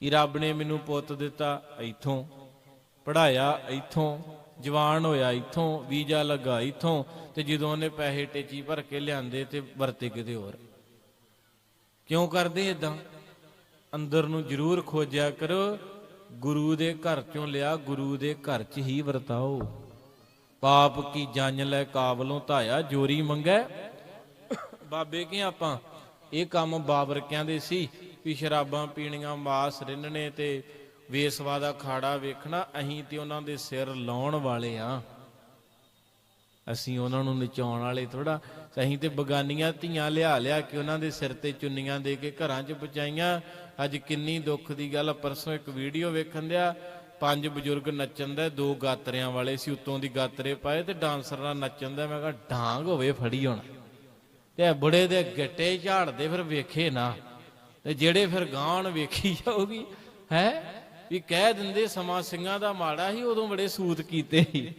ਕਿ ਰੱਬ ਨੇ ਮੈਨੂੰ ਪੁੱਤ ਦਿੱਤਾ ਇੱਥੋਂ ਪੜਾਇਆ ਇੱਥੋਂ, ਜਵਾਨ ਹੋਇਆ ਇੱਥੋਂ, ਵੀਜ਼ਾ ਲੱਗਾ ਇੱਥੋਂ ਤੇ ਜਦੋਂ ਉਹਨੇ ਪੈਸੇ ਟੇਚੀ ਭਰ ਕੇ ਲਿਆਂਦੇ ਤੇ ਵਰਤੇ ਕਿਤੇ ਹੋਰ। ਕਿਉਂ ਕਰਦੇ ਇਦਾਂ ਅੰਦਰ ਨੂੰ ਜ਼ਰੂਰ ਖੋਜਿਆ ਕਰੋ, ਗੁਰੂ ਦੇ ਘਰ ਚੋਂ ਲਿਆ, ਗੁਰੂ ਦੇ ਘਰ 'ਚ ਹੀ ਵਰਤਾਓ। ਪਾਪ ਕੀ ਜੰਨ ਲੈ ਕਾਬਲੋਂ ਧਾਇਆ, ਜੋਰੀ ਮੰਗੈ? ਬਾਬੇ ਕੀ ਆਪਾਂ? ਇਹ ਕੰਮ ਬਾਬਰਕਿਆਂ ਦੇ ਸੀ। ਵੀ ਸ਼ਰਾਬਾਂ ਪੀਣੀਆਂ ਮਾਸ ਰਿੰਨਣੇ ਤੇ ਵੇਸਵਾ ਦਾ ਖਾੜਾ ਵੇਖਣਾ, ਅਸੀਂ ਤੇ ਉਹਨਾਂ ਦੇ ਸਿਰ ਲਾਉਣ ਵਾਲੇ ਆ। ਅਸੀਂ ਉਹਨਾਂ ਨੂੰ ਨਚਾਉਣ ਵਾਲੇ ਥੋੜਾ ਅਸੀਂ ਤੇ ਬਗਾਨੀਆਂ ਧੀਆਂ ਲਿਆ ਲਿਆ ਕੇ ਉਹਨਾਂ ਦੇ ਸਿਰ ਤੇ ਚੁੰਨੀਆਂ ਦੇ ਕੇ ਘਰਾਂ 'ਚ ਪਹੁੰਚਾਈਆਂ। ਅੱਜ ਕਿੰਨੀ ਦੁੱਖ ਦੀ ਗੱਲ ਪਰਸੋਂ ਇੱਕ ਵੀਡੀਓ ਵੇਖਣ ਦਿਆ, ਪੰਜ ਬਜ਼ੁਰਗ ਨੱਚਣ ਦਾ, ਦੋ ਗਾਤਰਿਆਂ ਵਾਲੇ ਸੀ, ਉੱਤੋਂ ਦੀ ਗਾਤਰੇ ਪਾਏ ਤੇ ਡਾਂਸਰ ਨਾਲ ਨੱਚਣ ਦਾ, ਮੈਂ ਕਿਹਾ, ਡਾਂਗ ਹੋਵੇ ਫੜੀ ਹੁਣ। ਤੇ ਬੁੜੇ ਦੇ ਗੱਟੇ ਝਾੜਦੇ, ਫਿਰ ਵੇਖੇ ਨਾ। ਤੇ ਜਿਹੜੇ ਫਿਰ ਗਾਣ ਵੇਖੀ ਜਾਊਗੀ, ਹੈ? ਵੀ ਕਹਿ ਦਿੰਦੇ ਸਮਾਂ ਸਿੰਘਾਂ ਦਾ ਮਾੜਾ ਸੀ, ਉਦੋਂ ਬੜੇ ਸੂਤ ਕੀਤੇ ਸੀ।